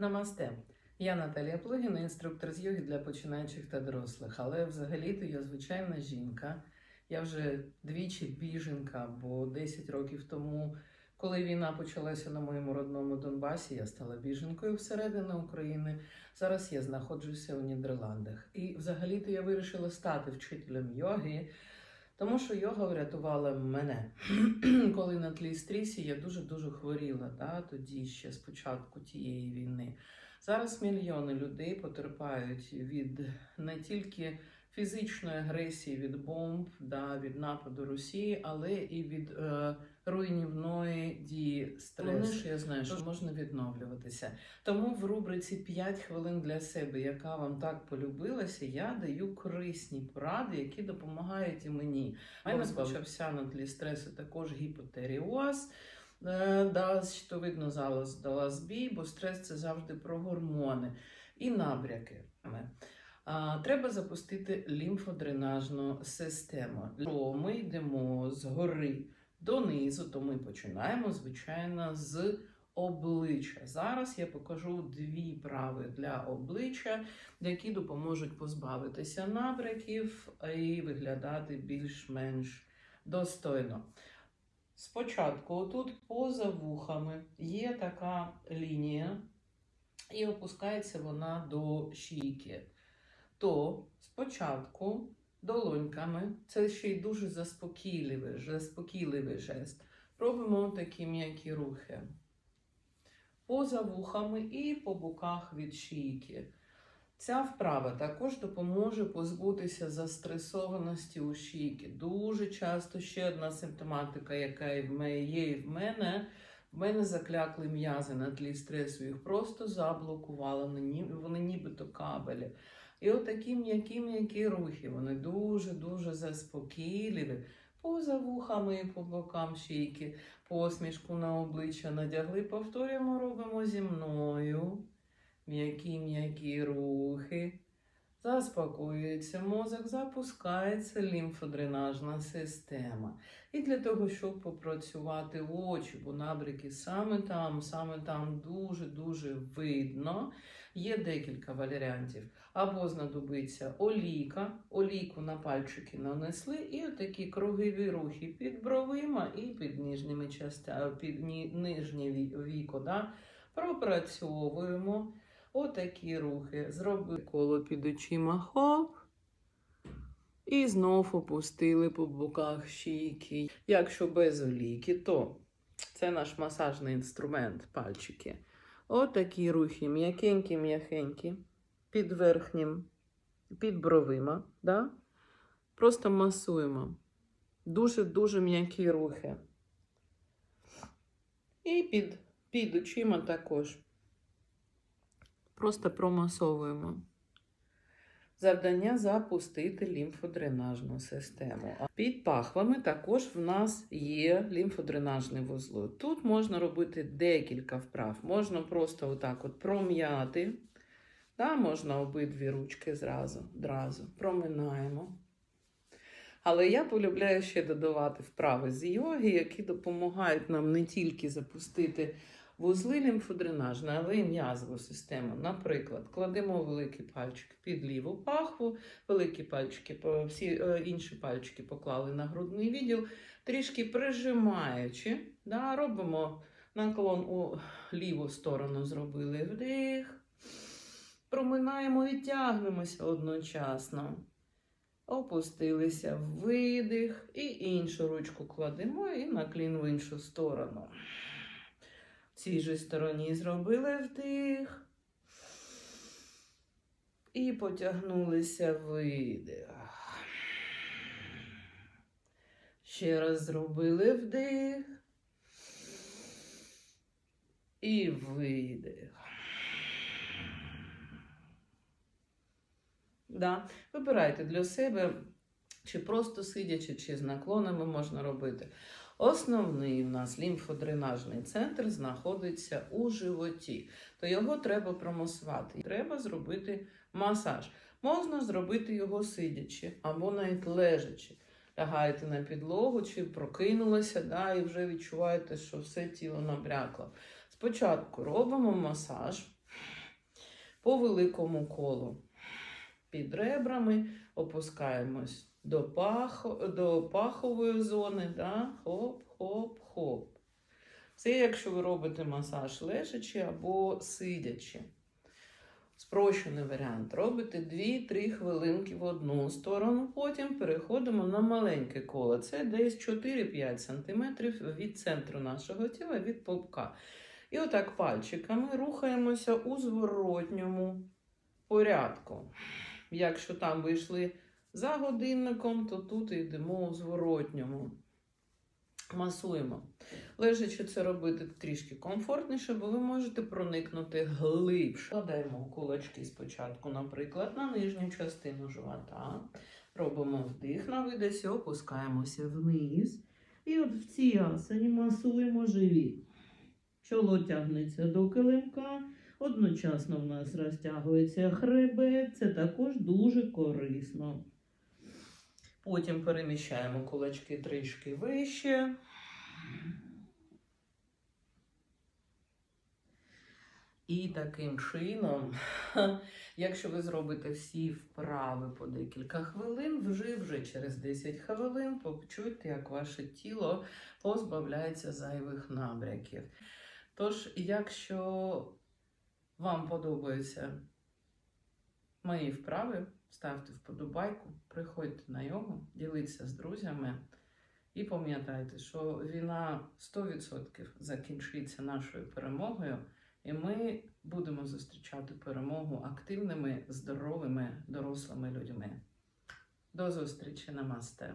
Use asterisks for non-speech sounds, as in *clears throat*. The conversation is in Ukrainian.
Намасте. Я Наталія Плугіна, інструктор з йоги для починаючих та дорослих. Але взагалі-то я звичайна жінка. Я вже двічі біженка, бо 10 років тому, коли війна почалася на моєму родному Донбасі, я стала біженкою всередину України. Зараз я знаходжуся у Нідерландах. І взагалі-то я вирішила стати вчителем йоги, тому що йога врятувала мене. *clears throat* коли на тлі стрісі я дуже-дуже хворіла, да, тоді ще з початку тієї війни. Зараз мільйони людей потерпають від не тільки фізичної агресії від бомб, да, від нападу Росії, але і від е, руйнівної дії стресу. Що я знаю, що можна відновлюватися. Тому в рубриці 5 хвилин для себе, яка вам так полюбилася, я даю корисні поради, які допомагають і мені. У мене почався на тлі стресу також гіпотеріоз. Е, Да, щитовидно залоз дала збій, бо стрес це завжди про гормони і набряки. Треба запустити лімфодренажну систему. Ми йдемо з гори донизу, то ми починаємо, звичайно, з обличчя. Зараз я покажу дві прави для обличчя, які допоможуть позбавитися набряків і виглядати більш-менш достойно. Спочатку, тут поза вухами є така лінія, і опускається вона до шийки. То спочатку долоньками, це ще й дуже заспокійливий, заспокійливий жест. Робимо такі м'які рухи. Поза вухами і по боках від шийки. Ця вправа також допоможе позбутися застресованості у шийки. Дуже часто ще одна симптоматика, яка є в мене. В мене заклякли м'язи на тлі стресу, їх просто заблокували, вони нібито кабелі. І отакі м'які м'які рухи, вони дуже-дуже заспокійливі. Поза вухами і по бокам шийки, посмішку на обличчя надягли. Повторюємо, робимо зі мною. М'які-м'які рухи. Заспокоюється мозок, запускається лімфодренажна система. І для того, щоб попрацювати очі, бо набряки саме там, саме там дуже-дуже видно. Є декілька варіантів. Або знадобиться олійка, олійку на пальчики нанесли, і отакі кругові рухи під бровима і під нижніми частями, під нижнє віко. Да? Пропрацьовуємо. Отакі рухи. Зробили коло під очима хоп. І знов опустили по боках шийки. Якщо без олійки, то це наш масажний інструмент, пальчики. Отакі рухи, м'якенькі, м'якенькі, під верхнім, під бровима. Да? Просто масуємо. Дуже-дуже м'які рухи. І під, під очима також. Просто промасовуємо. Завдання запустити лімфодренажну систему. Під пахвами також в нас є лімфодренажне вузло. Тут можна робити декілька вправ. Можна просто отак от пром'яти. Да, можна обидві ручки зразу, зразу. Проминаємо. Але я полюбляю ще додавати вправи з йоги, які допомагають нам не тільки запустити вузли лімфодренажної, але й м'язову систему. Наприклад, кладемо великий пальчик під ліву пахву, великі пальчики, всі е, інші пальчики поклали на грудний відділ, трішки прижимаючи, да, робимо наклон у ліву сторону, зробили вдих, проминаємо і тягнемося одночасно. Опустилися видих, і іншу ручку кладемо і наклін в іншу сторону. Цій же стороні зробили вдих. І потягнулися видих. Ще раз зробили вдих. І видих. Да. Вибирайте для себе, чи просто сидячи, чи з наклонами можна робити. Основний у нас лімфодренажний центр знаходиться у животі, то його треба промасувати. Треба зробити масаж. Можна зробити його сидячи або навіть лежачи. Лягаєте на підлогу чи прокинулися, да, і вже відчуваєте, що все тіло набрякло. Спочатку робимо масаж. по великому колу. Під ребрами опускаємось до, пахо, до пахової зони. Да? Хоп, хоп, хоп. Це якщо ви робите масаж лежачи або сидячи. Спрощений варіант. Робите 2-3 хвилинки в одну сторону, потім переходимо на маленьке коло. Це десь 4-5 см від центру нашого тіла, від попка. І отак пальчиками рухаємося у зворотньому порядку. Якщо там вийшли за годинником, то тут йдемо у зворотньому. Масуємо. Лежачи це робити трішки комфортніше, бо ви можете проникнути глибше. Кладаємо кулачки спочатку, наприклад, на нижню частину живота. Робимо вдих на видосі, опускаємося вниз. І от в цій асані масуємо живіт. Чоло тягнеться до килимка. Одночасно в нас розтягується хребет. Це також дуже корисно. Потім переміщаємо кулачки трішки вище. І таким чином, *laughs* якщо ви зробите всі вправи по декілька хвилин, вже вже через 10 хвилин почуйте, як ваше тіло позбавляється зайвих набряків. Тож, якщо вам подобаються мої вправи, ставте вподобайку, приходьте на йогу, діліться з друзями. І пам'ятайте, що війна 100% закінчиться нашою перемогою, і ми будемо зустрічати перемогу активними, здоровими, дорослими людьми. До зустрічі на масте!